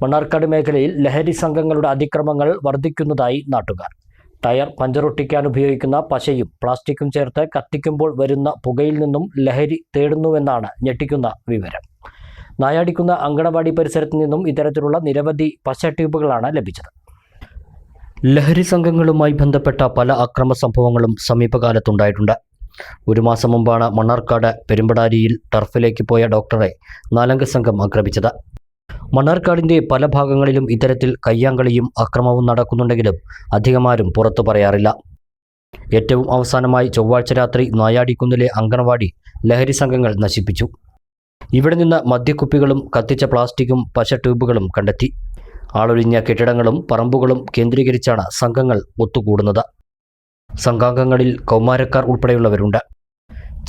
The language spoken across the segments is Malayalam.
മണ്ണാർക്കാട് മേഖലയിൽ ലഹരി സംഘങ്ങളുടെ അതിക്രമങ്ങൾ വർദ്ധിക്കുന്നതായി നാട്ടുകാർ. ടയർ പഞ്ചറൊട്ടിക്കാൻ ഉപയോഗിക്കുന്ന പശയും പ്ലാസ്റ്റിക്കും ചേർത്ത് കത്തിക്കുമ്പോൾ വരുന്ന പുകയിൽ നിന്നും ലഹരി തേടുന്നുവെന്നാണ് ഞെട്ടിക്കുന്ന വിവരം. നായാടിക്കുന്ന അങ്കണവാടി പരിസരത്ത് നിന്നും ഇത്തരത്തിലുള്ള നിരവധി പശ ട്യൂബുകളാണ് ലഭിച്ചത്. ലഹരി സംഘങ്ങളുമായി ബന്ധപ്പെട്ട പല അക്രമ സംഭവങ്ങളും സമീപകാലത്തുണ്ടായിട്ടുണ്ട്. ഒരു മാസം മുമ്പാണ് മണ്ണാർക്കാട് പെരുമ്പടാരിയിൽ ടർഫിലേക്ക് പോയ ഡോക്ടറെ നാലംഗ സംഘം ആക്രമിച്ചത്. മണ്ണാർക്കാടിന്റെ പല ഭാഗങ്ങളിലും ഇത്തരത്തിൽ കയ്യാങ്കളിയും അക്രമവും നടക്കുന്നുണ്ടെങ്കിലും അധികമാരും പുറത്തു പറയാറില്ല. ഏറ്റവും അവസാനമായി ചൊവ്വാഴ്ച രാത്രി നായാടിക്കുന്നിലെ അങ്കണവാടി ലഹരി സംഘങ്ങൾ നശിപ്പിച്ചു. ഇവിടെ നിന്ന് മദ്യക്കുപ്പികളും കത്തിച്ച പ്ലാസ്റ്റിക്കും പശ ട്യൂബുകളും കണ്ടെത്തി. ആളൊഴിഞ്ഞ കെട്ടിടങ്ങളും പറമ്പുകളും കേന്ദ്രീകരിച്ചാണ് സംഘങ്ങൾ ഒത്തുകൂടുന്നത്. സംഘാംഗങ്ങളിൽ കൗമാരക്കാർ ഉൾപ്പെടെയുള്ളവരുണ്ട്.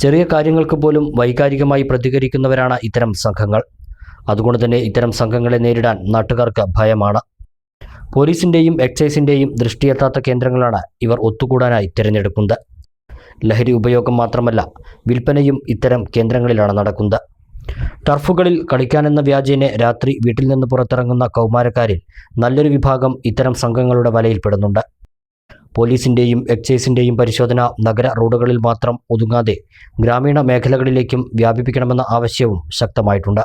ചെറിയ കാര്യങ്ങൾക്ക് പോലും വൈകാരികമായി പ്രതികരിക്കുന്നവരാണ് ഇത്തരം സംഘങ്ങൾ. അതുകൊണ്ട് തന്നെ ഇത്തരം സംഘങ്ങളെ നേരിടാൻ നാട്ടുകാർക്ക് ഭയമാണ്. പോലീസിന്റെയും എക്സൈസിന്റെയും ദൃഷ്ടിയെത്താത്ത കേന്ദ്രങ്ങളാണ് ഇവർ ഒത്തുകൂടാനായി തിരഞ്ഞെടുക്കുന്നത്. ലഹരി ഉപയോഗം മാത്രമല്ല വിൽപ്പനയും ഇത്തരം കേന്ദ്രങ്ങളിലാണ് നടക്കുന്നത്. ടർഫുകളിൽ കളിക്കാനെന്ന വ്യാജേനെ രാത്രി വീട്ടിൽ നിന്ന് പുറത്തിറങ്ങുന്ന കൗമാരക്കാരിൽ നല്ലൊരു വിഭാഗം ഇത്തരം സംഘങ്ങളുടെ വലയിൽപ്പെടുന്നുണ്ട്. പോലീസിന്റെയും എക്സൈസിന്റെയും പരിശോധന നഗര റോഡുകളിൽ മാത്രം ഒതുങ്ങാതെ ഗ്രാമീണ മേഖലകളിലേക്കും വ്യാപിപ്പിക്കണമെന്ന ആവശ്യവും ശക്തമായിട്ടുണ്ട്.